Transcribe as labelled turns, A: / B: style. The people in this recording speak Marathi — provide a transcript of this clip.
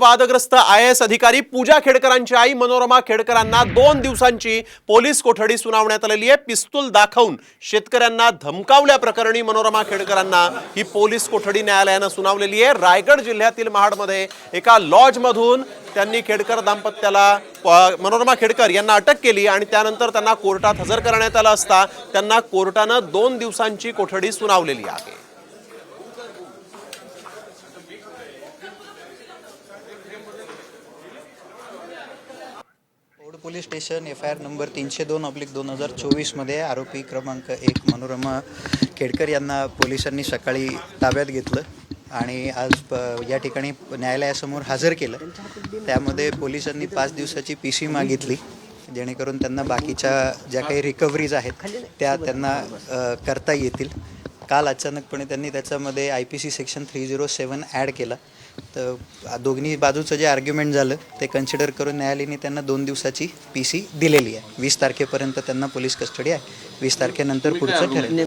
A: वादग्रस्त आय एस अधिकारी पूजा खेडकरांची आई मनोरमा खेडकरांना दोन दिवसांची पोलीस कोठडी सुनावण्यात आलेली आहे. पिस्तूल दाखवून शेतकऱ्यांना धमकावल्या प्रकरणी मनोरमा खेडकरांना ही पोलीस कोठडी न्यायालयानं सुनावलेली आहे. रायगड जिल्ह्यातील महाडमध्ये एका लॉजमधून त्यांनी खेडकर दाम्पत्याला मनोरमा खेडकर यांना अटक केली आणि त्यानंतर त्यांना कोर्टात हजर करण्यात आलं असता त्यांना कोर्टानं दोन दिवसांची कोठडी सुनावलेली आहे.
B: ओड police station F I R number तीनशे दोन ऑब्लिक दोन हजार चोवीसमध्ये आरोपी क्रमांक एक मनोरमा खेडकर यांना पोलिसांनी सकाळी ताब्यात घेतलं आणि आज प- या ठिकाणी न्यायालयासमोर हजर केलं. त्यामध्ये पोलिसांनी पाच दिवसाची पी सी मागितली जेणेकरून त्यांना बाकीच्या ज्या काही रिकव्हरीज आहेत त्या त्यांना करता येतील. काल अचानकपणे त्यांनी त्याच्यामध्ये I P C section three zero seven add केलं. तर दोन्ही बाजूचं जे आर्ग्युमेंट झालं ते कन्सिडर करून न्यायालयाने त्यांना दोन दिवसाची पी सी दिलेली आहे. वीस तारखेपर्यंत त्यांना पोलीस कस्टडी आहे. वीस तारखेनंतर पुढचं ठरेल.